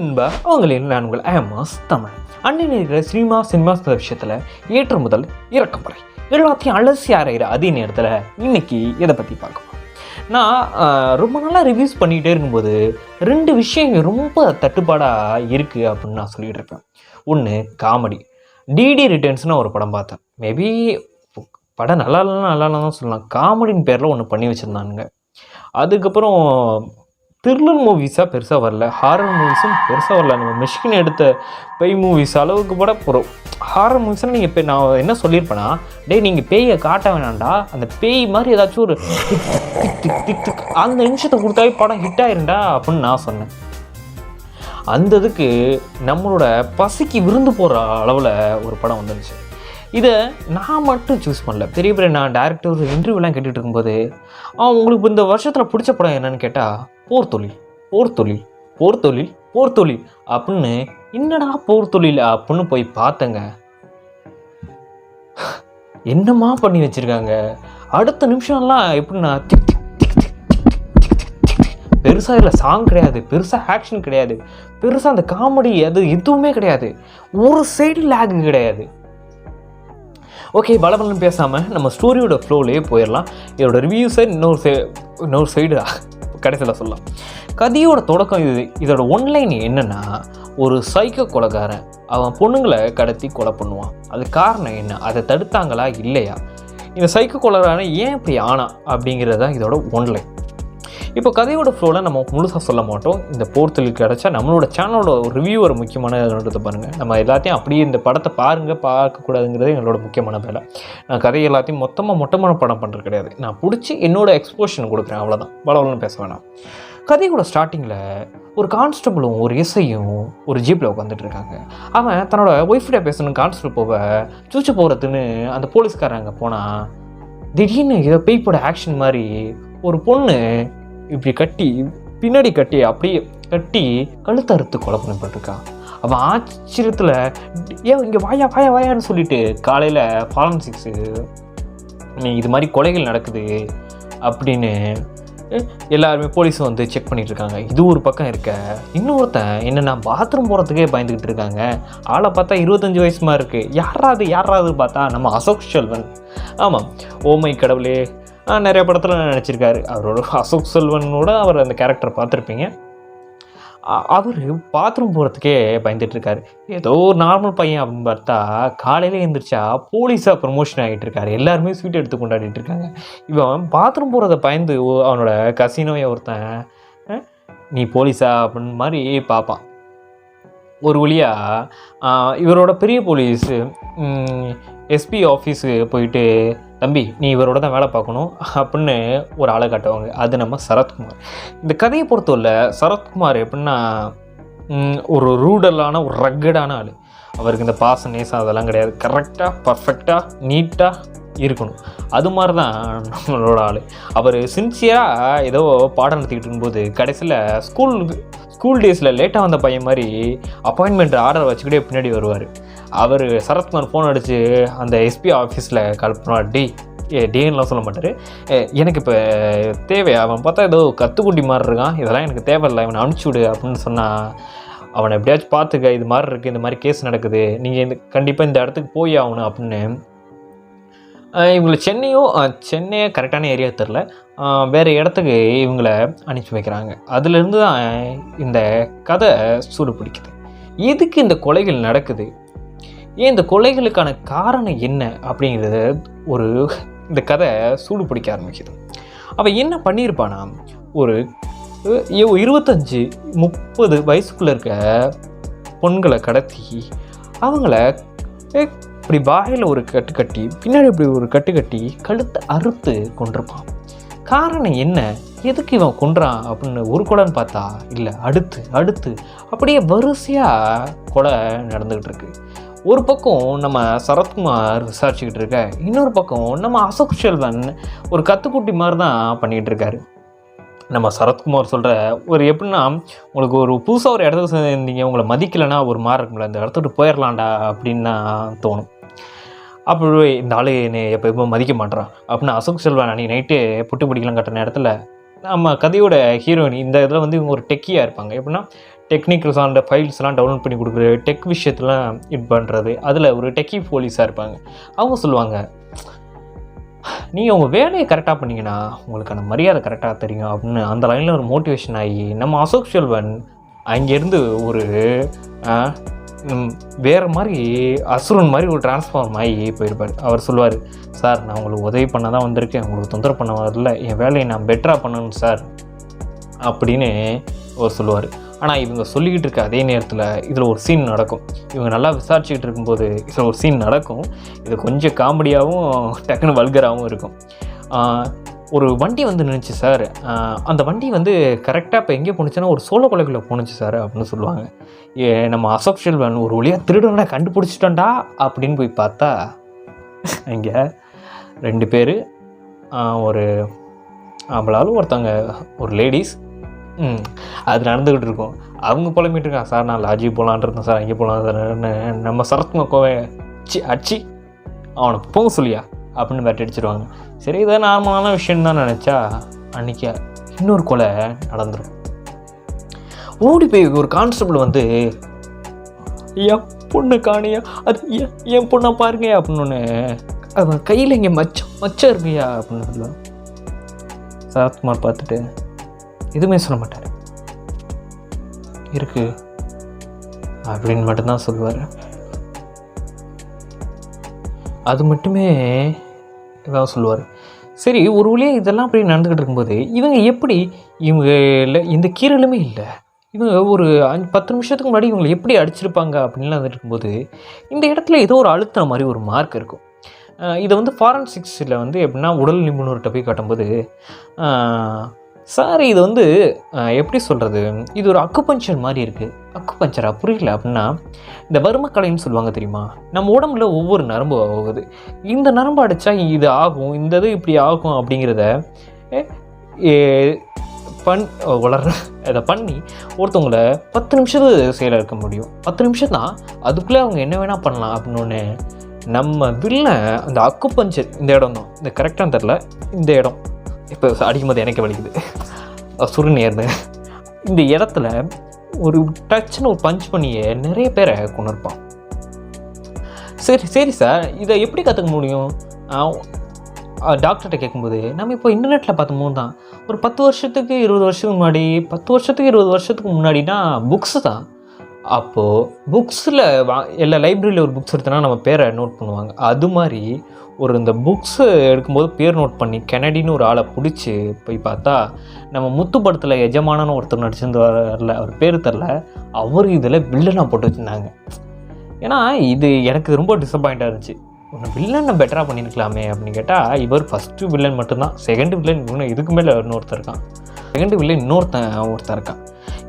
நண்பா உங்களின் நான் உங்கள் ஆமாஸ் தமிழ் அண்ணன் இருக்கிற சினிமா சினிமா விஷயத்தில் ஏற்று முதல் இறக்கம் எல்லாத்தையும் அலசி அறைகிற அதே நேரத்தில் இன்னைக்கு இதை பற்றி பார்க்கலாம் நான் ரொம்ப நாளாக ரிவ்யூஸ் பண்ணிகிட்டே இருக்கும்போது ரெண்டு விஷயங்கள் ரொம்ப தட்டுப்பாடாக இருக்குது அப்படின்னு நான் சொல்லிகிட்டு இருப்பேன். ஒன்று காமெடி. டிடி ரிட்டர்ன்ஸ்னு ஒரு படம் பார்த்தேன். மேபி படம் நல்லா இல்லைன்னா நல்லா இல்லைன்னு தான் சொல்லலாம். காமெடின்னு பேரில் ஒன்று பண்ணி வச்சுருந்தானுங்க. அதுக்கப்புறம் த்ரில்லர் மூவிஸாக பெருசாக வரல. ஹாரர் மூவிஸும் பெருசாக வரல. நம்ம மிஷின் எடுத்த பேய் மூவிஸ் அளவுக்கு கூட போகிறோம் ஹாரர் மூவிஸ்னால் நீங்கள் இப்போ நான் என்ன சொல்லியிருப்பேன்னா டே நீங்கள் பேயை காட்ட வேணாம்டா. அந்த பேய் மாதிரி ஏதாச்சும் ஒரு டிக் டிக் அந்த நிமிஷத்தை கொடுத்தாவே படம் ஹிட் ஆயிருண்டா அப்படின்னு நான் சொன்னேன். அந்த இதுக்கு நம்மளோட பசிக்கு விருந்து போகிற அளவில் ஒரு படம் வந்துருச்சு. இதை நான் மட்டும் சூஸ் பண்ணல. பெரிய பெரிய நான் டேரக்டர் ஒரு இன்டர்வியூலாம் கேட்டுகிட்டு இருக்கும்போது அவன் உங்களுக்கு இந்த வருஷத்தில் பிடிச்ச படம் என்னன்னு கேட்டால் போர் தொழில் போர் தொழில் போர் தொழில் போர் தொழில் அப்படின்னு என்னடா போர் தொழில் அப்படின்னு போய் பார்த்தேங்க. என்னமா பண்ணி வச்சுருக்காங்க? அடுத்த நிமிஷம்லாம் எப்படின்னா பெருசாக இல்லை சாங் கிடையாது பெருசாக ஆக்ஷன் கிடையாது. பெருசாக அந்த காமெடி அது எதுவுமே கிடையாது. ஒரு சைடு லேக் கிடையாது. ஓகே பலபலம் பேசாமல் நம்ம ஸ்டோரியோட ஃப்ளோலேயே போயிடலாம். இதோட ரிவ்யூஸை இன்னொரு சை இன்னொரு சைடு கடைசியில் சொல்லலாம். கதையோட தொடக்கம் இது இதோட ஒன்லைன் என்னென்னா ஒரு சைக்கோ கொலைக்காரன் அவன் பொண்ணுங்களை கடத்தி கொலை பண்ணுவான். அது காரணம் என்ன? அதை தடுத்தாங்களா? இல்லையா? இந்த சைக்கோ கொலைகாரன் ஏன் இப்படி ஆனா அப்படிங்கிறது தான் இதோட ஒன்லைன் இப்போ கதையோட ஃப்ளோவில் நம்ம முழுசாக சொல்ல மாட்டோம். இந்த போர்த்தலுக்கு கிடச்சா நம்மளோட சேனலோட ரிவ்யூ ஒரு முக்கியமானதை பாருங்கள் நம்ம எல்லாத்தையும் அப்படியே இந்த படத்தை பாருங்கள் பார்க்கக்கூடாதுங்கிறது எங்களோட முக்கியமான வேலை. நான் கதை எல்லாத்தையும் மொத்தமாக மொட்டமான படம் பண்ணுறது கிடையாது. நான் பிடிச்சி என்னோட எக்ஸ்போஷன் கொடுக்குறேன் அவ்வளோதான் பலவலன்னு பேச வேணாம். கதையோட ஸ்டார்டிங்கில் ஒரு கான்ஸ்டபிளும் ஒரு எஸ்ஐயும் ஒரு ஜீப்பில் உட்காந்துட்டு இருக்காங்க. அவன் தன்னோட ஒய்ஃப்டே பேசணும் கான்ஸ்டபிள் போக சூச்சு போகிறதுன்னு அந்த போலீஸ்காரங்க போனால் திடீர்னு ஏதோ பேய்ப்போட ஆக்ஷன் மாதிரி ஒரு பொண்ணு இப்படி கட்டி பின்னாடி கட்டி அப்படியே கட்டி கழுத்து அறுத்து கொலை பண்ணப்பட்டிருக்கான் அவன் ஆச்சரியத்தில் ஏன் இங்கே வாயா வாயா வாயான்னு சொல்லிட்டு காலையில் ஃபாரன்சிக்ஸு நீ இது மாதிரி கொலைகள் நடக்குது அப்படின்னு எல்லாருமே போலீஸும் வந்து செக் பண்ணிகிட்ருக்காங்க இருக்காங்க. இது ஒரு பக்கம் இருக்க இன்னொருத்தன் என்னென்னா பாத்ரூம் போகிறதுக்கே பயந்துக்கிட்டு இருக்காங்க. ஆளை பார்த்தா இருபத்தஞ்சு வயசு மாதிரி இருக்குது யாராவது யாராவது பார்த்தா நம்ம அசோக் செல்வன். ஆமாம் ஓமை கடவுளே நிறைய படத்தில் நடிச்சிருக்காரு. அவரோட அசோக் செல்வனோட அவர் அந்த கேரக்டர் பார்த்துருப்பீங்க. அவர் பாத்ரூம் போகிறதுக்கே பயந்துட்டுருக்காரு ஏதோ ஒரு நார்மல் பையன் அப்படின்னு பார்த்தா காலையில் எழுந்திரிச்சா போலீஸாக ப்ரொமோஷன் ஆகிட்டு இருக்காரு. எல்லாருமே ஸ்வீட் எடுத்து கொண்டாடிட்டு இருக்காங்க. இவன் பாத்ரூம் போகிறத பயந்து ஓ- அவனோட கசினோவை ஒருத்தன் நீ போலீஸா அப்படின்னு மாதிரி பார்ப்பான். ஒரு வழியாக இவரோட பெரிய போலீஸ் எஸ்பி ஆஃபீஸு போயிட்டு தம்பி நீ இவரோட தான் வேலை பார்க்கணும் அப்படின்னு ஒரு ஆளை காட்டுவாங்க. அது நம்ம சரத்குமார். இந்த கதையை பொறுத்தவரை சரத்குமார் எப்படின்னா ஒரு ரூடலான ஒரு ரக்கடான ஆள். அவருக்கு இந்த பாச நேசம் அதெல்லாம் கிடையாது. கரெக்டாக பர்ஃபெக்டாக நீட்டாக இருக்கணும். அது மாதிரி தான் நம்மளோட ஆள். அவர் சின்சியராக ஏதோ பாடம் நடத்திக்கிட்டு இருக்கும்போது கடைசியில் ஸ்கூல் ஸ்கூல் டேஸில் லேட்டாக வந்த பையன் மாதிரி அப்பாயின்மெண்ட் ஆர்டர் வச்சுக்கிட்டே பின்னாடி வருவார். அவர் சரத்குமார் ஃபோன் அடித்து அந்த எஸ்பி ஆஃபீஸில் கால் பண்ணுவார். டி ஏ டேன்லாம் சொல்ல மாட்டார். எனக்கு இப்போ தேவை. அவன் பார்த்தா ஏதோ கத்துக்குட்டி மாதிரி இருக்கான். இதெல்லாம் எனக்கு தேவையில்லை. இவனை அனுப்பிச்சுடு அப்படின்னு சொன்னால் அவனை எப்படியாச்சும் பார்த்துக்க. இது மாதிரி இருக்குது இந்த மாதிரி கேஸ் நடக்குது. நீங்கள் இந்த கண்டிப்பாக இந்த இடத்துக்கு போய் ஆகணும் அப்படின்னு இவங்களை சென்னையும் சென்னையே கரெக்டான ஏரியா தெரில வேறு இடத்துக்கு இவங்களை அனுப்பி வைக்கிறாங்க. அதுலேருந்து தான் இந்த கதை சூடு பிடிக்குது. எதுக்கு இந்த கொலைகள் நடக்குது? ஏன் இந்த கொலைகளுக்கான காரணம் என்ன அப்படிங்கிறத ஒரு இந்த கதை சூடு பிடிக்க ஆரம்பிக்குது. அவன் என்ன பண்ணியிருப்பானா? ஒரு இருபத்தஞ்சி இருபத்தஞ்சு முப்பது வயசுக்குள்ளே இருக்க பொண்களை கடத்தி அவங்கள இப்படி வாயில் ஒரு கட்டு கட்டி பின்னாடி இப்படி ஒரு கட்டு கட்டி கழுத்தை அறுத்து கொண்டிருப்பான். காரணம் என்ன? எதுக்கு இவன் கொன்றான் அப்படின்னு ஒரு கொலைன்னு பார்த்தா இல்லை அடுத்து அடுத்து அப்படியே வரிசையாக கொலை நடந்துக்கிட்டு இருக்கு. ஒரு பக்கம் நம்ம சரத்குமார் விசாரிச்சுக்கிட்டு இருக்க இன்னொரு பக்கம் நம்ம அசோக் செல்வன் ஒரு கத்துக்குட்டி மாதிரி தான் பண்ணிக்கிட்டு இருக்காரு. நம்ம சரத்குமார் சொல்கிற ஒரு எப்படின்னா உங்களுக்கு ஒரு புதுசாக ஒரு இடத்துக்கு சேர்ந்தீங்க உங்களை மதிக்கலைன்னா ஒரு மாதிரி இருக்கும்ல இந்த இடத்த விட்டு போயிடலாம்டா அப்படின்னு தான் தோணும். அப்போ இந்த ஆள் என்னை எப்போ மதிக்க மாட்டேறான் அப்படின்னு அசோக் செல்வன் அன்றைக்கி நைட்டு புட்டு பிடிக்கலாம் கட்டின இடத்துல நம்ம கதையோட ஹீரோயின் இந்த இதில் வந்து இவங்க ஒரு டெக்கியாக இருப்பாங்க. எப்படின்னா டெக்னிக்கல் சார்ந்த ஃபைல்ஸ்லாம் டவுன்லோட் பண்ணி கொடுக்குறது டெக் விஷயத்தெலாம் இது பண்ணுறது அதில் ஒரு டெக்கி போலீஸாக இருப்பாங்க. அவங்க சொல்லுவாங்க நீங்கள் உங்கள் வேலையை கரெக்டாக பண்ணீங்கன்னா உங்களுக்கான மரியாதை கரெக்டாக தெரியும். அப்படின்னு அந்த லைனில் ஒரு மோட்டிவேஷன் ஆகி நம்ம அசோக் செல்வன் அங்கேருந்து ஒரு வேறு மாதிரி அசுரன் மாதிரி ஒரு டிரான்ஸ்ஃபார்ம் ஆகி போயிருப்பார். அவர் சொல்லுவார் சார் நான் உங்களுக்கு உதவி பண்ண தான் வந்திருக்கேன். உங்களுக்கு தொந்தரவு பண்ண வரல. என் வேலையை நான் பெட்டராக பண்ணணும் சார். அப்படின்னு அவர் சொல்லுவார். ஆனால் இவங்க சொல்லிக்கிட்டு இருக்க அதே நேரத்தில் இதில் ஒரு சீன் நடக்கும். இவங்க நல்லா விசாரிச்சுக்கிட்டு இருக்கும்போது இதில் ஒரு சீன் நடக்கும். இது கொஞ்சம் காமெடியாகவும் டக்குன்னு வல்கராகவும் இருக்கும். ஒரு வண்டி வந்து நின்றுச்சு சார். அந்த வண்டி வந்து கரெக்டாக இப்போ எங்கே போணுச்சுன்னா ஒரு சோழ கொலைக்குள்ளே போணுச்சு சார் அப்படின்னு சொல்லுவாங்க. ஏ, நம்ம அசோக் செல்வன் ஒரு வழியாக திருடனை கண்டுபிடிச்சிட்டோண்டா அப்படின்னு போய் பார்த்தா இங்கே ரெண்டு பேர் ஒரு ஆம்பளாலும் ஒருத்தவங்க ஒரு லேடிஸ் ம் அது நடந்துக்கிட்டு இருக்கும். அவங்க புலம்பிட்டு இருக்கான் சார் நான் லாஜி போகலான் இருந்தேன் சார். அங்கே போகலாம் சார். நம்ம சரத்குமார் கோவை அச்சி அச்சி அவனை போக சொல்லியா? அப்படின்னு பேட் அடிச்சிருவாங்க சரி இதை நார்மலான விஷயம் தான் நினச்சா அன்றைக்கி இன்னொரு கொலை நடந்துடும் ஓடி போய் ஒரு கான்ஸ்டபிள் வந்து என் பொண்ணு காணியா? அது என் என் பொண்ணை பாருங்க அப்படின்னு அவன் கையில் இங்கே மச்சம் மச்சம் இருக்கியா அப்படின்னு சொல்லுவான். சரத்குமார் பார்த்துட்டு எதுவுமே சொல்ல மாட்டார். இருக்கு அப்படின்னு மட்டும்தான் சொல்லுவார். அது மட்டுமே இதான் சொல்லுவார். சரி ஒரு வழியாக இதெல்லாம் அப்படி நடந்துக்கிட்டு இருக்கும்போது இவங்க எப்படி இவங்க இல்லை இந்த கீரலுமே இல்லை. இவங்க ஒரு அஞ்சு பத்து நிமிஷத்துக்கு முன்னாடி இவங்களை எப்படி அடிச்சிருப்பாங்க அப்படின்லாம் வந்துட்டு இருக்கும்போது இந்த இடத்துல ஏதோ ஒரு அழுத்துற மாதிரி ஒரு மார்க் இருக்கும். இதை வந்து ஃபாரன்சிக்ஸில் வந்து எப்படின்னா உடல் நிபுணர்கிட்ட போய் காட்டும்போது சார் இது வந்து எப்படி சொல்கிறது இது ஒரு அக்குபஞ்சர் மாதிரி இருக்குது அக்குபஞ்சரா புரியல அப்படின்னா இந்த வர்மக்கலைன்னு சொல்லுவாங்க தெரியுமா? நம்ம உடம்புல ஒவ்வொரு நரம்பு ஆகுது. இந்த நரம்பு அடித்தா இது ஆகும் இந்த இது இப்படி ஆகும் அப்படிங்கிறத பண் வளர்ற இதை பண்ணி ஒருத்தவங்கள பத்து நிமிஷத்து செயல இருக்க முடியும். பத்து நிமிஷம் தான் அதுக்குள்ளே அவங்க என்ன வேணால் பண்ணலாம் அப்படின்னு நம்ம வில்ல அந்த அக்குபஞ்சர் இந்த இடம் தான். இந்த கரெக்டாக தெரில இந்த இடம். இப்போ அடிக்கும்போது எனக்கு வலிக்குது. சுருநேர்னு இந்த இடத்துல ஒரு டச்சுன்னு ஒரு பஞ்ச் பண்ணியே நிறைய பேரை கொண்டு இருப்பான் சரி சரி சார் இதை எப்படி கற்றுக்க முடியும்? டாக்டர்கிட்ட கேட்கும்போது நம்ம இப்போ இன்டர்நெட்டில் பார்த்தோமோ தான். ஒரு பத்து வருஷத்துக்கு இருபது வருஷத்துக்கு முன்னாடி பத்து வருஷத்துக்கு இருபது வருஷத்துக்கு முன்னாடினா புக்ஸு தான். அப்போது புக்ஸில் வா எல்லா லைப்ரரியில் ஒரு புக்ஸ் எடுத்தோன்னா நம்ம பேரை நோட் பண்ணுவாங்க. அது மாதிரி ஒரு இந்த புக்ஸு எடுக்கும்போது பேர் நோட் பண்ணி கெனடின்னு ஒரு ஆளை பிடிச்சி போய் பார்த்தா நம்ம முத்து படத்தில் எஜமானன்னு ஒருத்தர் நடிச்சிருந்தார்ல அவர் பேர் தெரில அவர் இதில் வில்லனாக போட்டு வச்சுருந்தாங்க. ஏன்னா இது எனக்கு ரொம்ப டிசப்பாயிண்டாக இருந்துச்சு. ஒன்று வில்லனை பெட்டராக பண்ணியிருக்கலாமே அப்படின்னு கேட்டால் இவர் ஃபஸ்ட்டு வில்லன் மட்டும்தான். செகண்ட் வில்லன் இன்னும் இதுக்கு மேலே இன்னொருத்தர் இருக்கான். செகண்ட் வில்லன் இன்னொருத்தன் ஒருத்தர் இருக்கான்.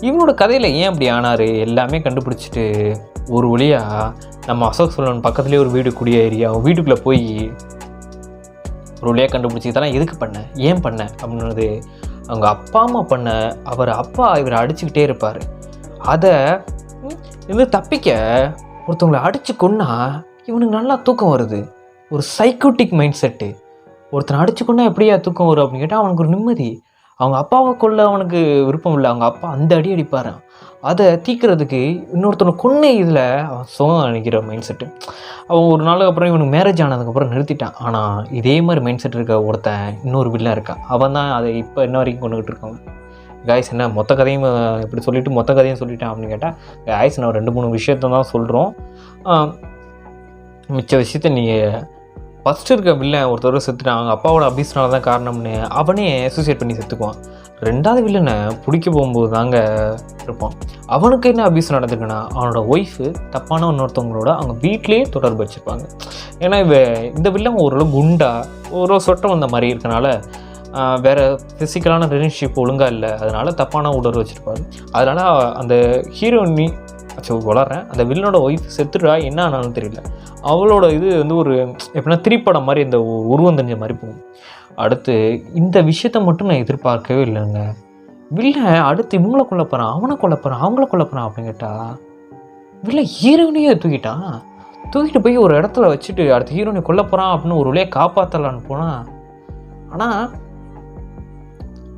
இவனோட கதையில் ஏன் அப்படி ஆனார்? எல்லாமே கண்டுபிடிச்சிட்டு ஒரு வழியாக நம்ம அசோக் சோழன் பக்கத்துலேயே ஒரு வீடு குடியேறி அவன் வீட்டுக்குள்ளே போய் ஒரு வழியாக கண்டுபிடிச்சி இதெல்லாம் எதுக்கு பண்ண? ஏன் பண்ண? அப்படின்னது அவங்க அப்பா அம்மா பண்ண அவர் அப்பா இவரை அடிச்சுக்கிட்டே இருப்பார். அதை இது தப்பிக்க ஒருத்தவங்களை அடித்து கொன்னா இவனுக்கு நல்லா தூக்கம் வருது. ஒரு சைக்கோட்டிக் மைண்ட் செட்டு ஒருத்தனை அடிச்சு கொண்டா எப்படியா தூக்கம் வரும் அப்படின்னு கேட்டால் அவனுக்கு ஒரு நிம்மதி. அவங்க அப்பாவை கொல்ல அவனுக்கு விருப்பம் இல்லை. அவங்க அப்பா அந்த அடி அடிப்பாரான் அதை தீக்கிறதுக்கு இன்னொருத்தனை கொன்ன இதில் அவன் சுகம் நினைக்கிற மைண்ட் செட்டு அவன் ஒரு நாளுக்கு அப்புறம் இவனுக்கு மேரேஜ் ஆனதுக்கப்புறம் நிறுத்திட்டான். ஆனால் இதே மாதிரி மைண்ட் செட் இருக்க ஒருத்தன் இன்னொரு வில்லன் இருக்கான். அவன் தான் அதை இப்போ இன்ன வரைக்கும் கொண்டுகிட்டு இருக்கான். காய்ஸ் என்ன மொத்த கதையும் இப்படி சொல்லிவிட்டு மொத்த கதையும் சொல்லிட்டேன் அப்படின்னு கேட்டால் காய்ஸ் நான் ரெண்டு மூணு விஷயத்த தான் சொல்கிறோம் மிச்ச விஷயத்த நீங்கள் ஃபஸ்ட்டு இருக்க வில்லன் ஒருத்தர் செத்துட்டான் அவங்க அப்பாவோட அபியூஸ்னால தான் காரணம்னு அவனே சூசைட் பண்ணி செத்துக்குவான். ரெண்டாவது வில்லனை பிடிக்க போகும்போது தாங்க இருப்பான். அவனுக்கு என்ன அபியூஸ் நடந்திருக்குன்னா அவனோட ஒய்ஃபு தப்பான இன்னொருத்தவங்களோட அவங்க வீட்லேயே தொடர்பு வச்சுருப்பாங்க. ஏன்னா இவ இந்த வில்லன் ஓரளவு குண்டா ஒரு சொட்டம் வந்த மாதிரி இருக்கனால வேறு ஃபிசிக்கலான ரிலேஷன்ஷிப் ஒழுங்காக இல்லை. அதனால் தப்பான உடல் வச்சுருப்பாரு. அதனால் அந்த ஹீரோயினி அச்சோ வளர்றேன். அந்த வில்லனோட ஒய்ஃப் செத்துடா என்ன ஆனாலும் தெரியல. அவளோட இது வந்து ஒரு எப்படின்னா திரிப்படம் மாதிரி இந்த உருவம் தெரிஞ்ச மாதிரி போகும். அடுத்து இந்த விஷயத்த மட்டும் நான் எதிர்பார்க்கவே இல்லைங்க. வில்லை அடுத்து இவங்கள கொல்ல போகிறான் அவனை கொல்ல போகிறான் அவங்கள கொல்ல போகிறான் அப்படின்னு கேட்டால் வில்லை ஹீரோனையே தூக்கிட்டான் தூக்கிட்டு போய் ஒரு இடத்துல வச்சுட்டு அடுத்த ஹீரோனை கொல்ல போகிறான் அப்படின்னு ஒரு வழியாக காப்பாற்றலான்னு போனால் ஆனால்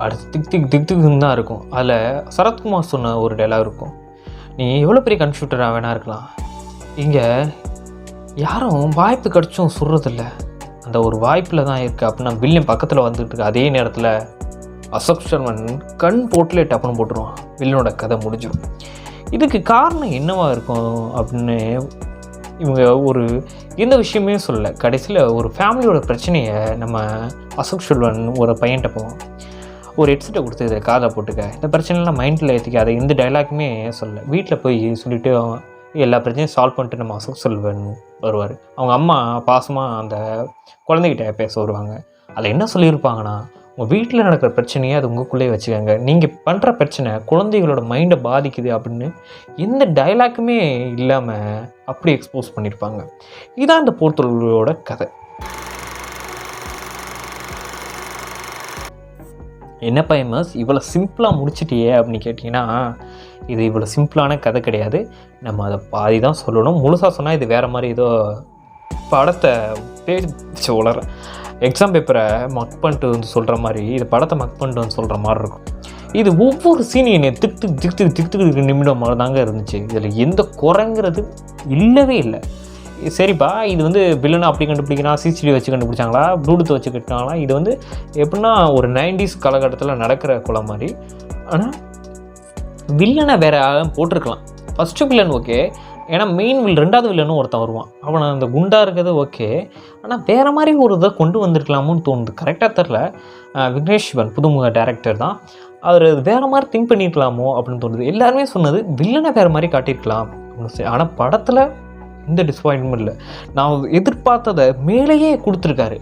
அடுத்து திக் திக் திக் திக்குன்னு தான் இருக்கும். அதில் சரத்குமார் சொன்ன ஒரு டைலாக் இருக்கும். நீ எவ்வளோ பெரிய கன்ஃபியூட்டராக வேணா இருக்கலாம். இங்கே யாரும் வாய்ப்பு கிடச்சும் சுடுறதில்ல அந்த ஒரு வாய்ப்பில் தான் இருக்குது அப்படின்னா வில்லியம் பக்கத்தில் வந்துட்டு இருக்கு அதே நேரத்தில் அசோக் சர்மன் கண் போட்டுலே டப்புன்னு போட்டுருவான். வில்லனோட கதை முடிஞ்சிடும் இதுக்கு காரணம் என்னவா இருக்கும் அப்படின்னு இவங்க ஒரு எந்த விஷயமே சொல்லலை. கடைசியில் ஒரு ஃபேமிலியோட பிரச்சனையை நம்ம அசோக் செல்வன் ஒரு பையன்கிட்ட போவோம். ஒரு ஹெட்செட்டை கொடுத்து இதை காதை போட்டுக்க. இந்த பிரச்சனைலாம் மைண்டில் ஏற்றிக்க அதை எந்த டைலாக்குமே சொல்லலை. வீட்டில் போய் சொல்லிவிட்டு எல்லா பிரச்சனையும் சால்வ் பண்ணிட்டு நம்ம அசோக் செல்வன் வருவார். அவங்க அம்மா பாசமாக அந்த குழந்தைகிட்ட பேச வருவாங்க. அதில் என்ன சொல்லியிருப்பாங்கன்னா உங்கள் வீட்டில் நடக்கிற பிரச்சனையை அது உங்களுக்குள்ளேயே வச்சுக்கோங்க. நீங்கள் பண்ணுற பிரச்சனை குழந்தைகளோட மைண்டை பாதிக்குது அப்படின்னு எந்த டைலாக்குமே இல்லாமல் அப்படி எக்ஸ்போஸ் பண்ணியிருப்பாங்க இதான் இந்த போர்த்தொழிலோட கதை. என்னப்பா எம்எஸ் இவ்வளோ சிம்பிளாக முடிச்சிட்டியே அப்படின்னு கேட்டிங்கன்னா இது இவ்வளோ சிம்பிளான கதை கிடையாது நம்ம அதை பாதி தான் சொல்லணும் முழுசாக சொன்னால் இது வேறு மாதிரி ஏதோ படத்தை பேச்சு உலர எக்ஸாம் பேப்பரை மக் பண்ணிட்டு வந்து சொல்கிற மாதிரி இது படத்தை மக் பண்ணிட்டு வந்து சொல்கிற மாதிரி இருக்கும் இது ஒவ்வொரு சீனையும் என்னை திக் திக் நிமிடம் மாதிரி தாங்க இருந்துச்சு இதில் எந்த குறைங்கிறது இல்லவே இல்லை சரிப்பா இது வந்து வில்லனை அப்படி கண்டுபிடிக்கணும்? சிசிடிவி வச்சு கண்டுபிடிச்சாங்களா? ப்ளூடூத் வச்சு கட்டினாங்களா இது வந்து எப்படின்னா ஒரு நைன்டிஸ் காலகட்டத்தில் நடக்கிற குளம் மாதிரி. ஆனால் வில்லனை வேற யாரும் போட்டிருக்கலாம். ஃபஸ்ட்டு வில்லன் ஓகே ஏன்னா மெயின் வில் ரெண்டாவது வில்லனும் ஒருத்தன் வருவான். அவனை அந்த குண்டாக இருக்கிறது ஓகே ஆனால் வேறு மாதிரி ஒரு இதை கொண்டு வந்திருக்கலாமோன்னு தோணுது. கரெக்டாக தெரில விக்னேஷ் சிவன் புதுமுக டேரக்டர் தான். அவர் வேறு மாதிரி திங்க் பண்ணியிருக்கலாமோ அப்படின்னு தோணுது. எல்லாருமே சொன்னது வில்லனை வேறு மாதிரி காட்டியிருக்கலாம். ஆனால் படத்தில் எந்த டிஸப்பாயின்மெண்ட் இல்லை. நான் எதிர்பார்த்ததை மேலேயே கொடுத்துருக்காரு.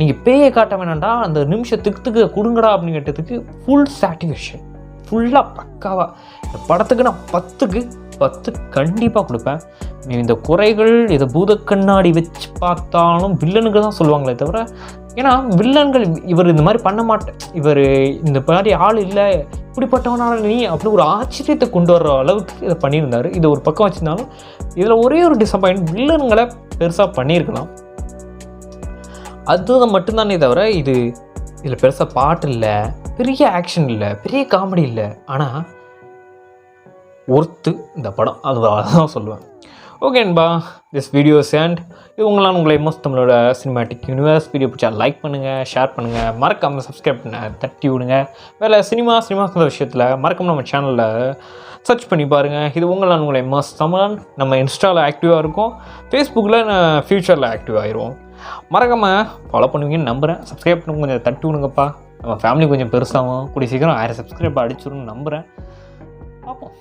நீங்கள் பேயை காட்ட வேணாண்டா அந்த நிமிஷத்துக்கு கொடுங்கடா அப்படின்னு கேட்டதுக்கு ஃபுல் சாட்டிஸ்ஃபேக்ஷன் ஃபுல்லாக பக்காவாக இந்த படத்துக்கு நான் பத்துக்கு பத்து கண்டிப்பாக கொடுப்பேன். நீ இந்த குறைகள் இதை பூதக்கண்ணாடி வச்சு பார்த்தாலும் வில்லனுக்கு தான் சொல்லுவாங்களே தவிர ஏன்னா வில்லன்கள் இவர் இந்த மாதிரி பண்ண மாட்டேன் இவர் இந்த மாதிரி ஆள் இல்லை இப்படிப்பட்டவனால நீ அப்படி ஒரு ஆச்சரியத்தை கொண்டு வர்ற அளவுக்கு இதை பண்ணியிருந்தாரு. இதை ஒரு பக்கம் வச்சுருந்தாலும் இதில் ஒரே ஒரு டிசப்பாயிண்ட் வில்லன்களை பெருசாக பண்ணியிருக்கலாம். அதுதான் மட்டும்தானே தவிர இது இதில் பெருசாக பாட்டு இல்லை பெரிய ஆக்ஷன் இல்லை பெரிய காமெடி இல்லை. ஆனால் ஒர்த்து இந்த படம். அது அதான் சொல்லுவேன். ஓகே அன்பா திஸ் வீடியோஸ் அண்ட் இது உங்களை மோஸ்ட் தமிழோட சினிமாட்டிக் யூனிவர்ஸ் வீடியோ பிடிச்சா லைக் பண்ணுங்கள் ஷேர் பண்ணுங்கள் மறக்காமல் சப்ஸ்கிரைப் பண்ண தட்டி விடுங்க. வேறு சினிமா சினிமா சொந்த விஷயத்தில் மறக்காமல் நம்ம சேனலில் சர்ச் பண்ணி பாருங்கள் இது உங்களால் உங்களை மஸ்ட் தமிழன். நம்ம இன்ஸ்டாவில் ஆக்டிவாக இருக்கும். ஃபேஸ்புக்கில் ஃப்யூச்சரில் ஆக்டிவ் ஆயிடுவோம் மறக்காமல் ஃபாலோ பண்ணுவீங்கன்னு நம்புகிறேன் சப்ஸ்கிரைப் பண்ணி கொஞ்சம் தட்டி விடுங்கப்பா. நம்ம ஃபேமிலி கொஞ்சம் பெருசாகும் கூடிய சீக்கிரம் ஆயிரம் சப்ஸ்கிரைப் அடிச்சிடும் நம்புகிறேன் பார்ப்போம்.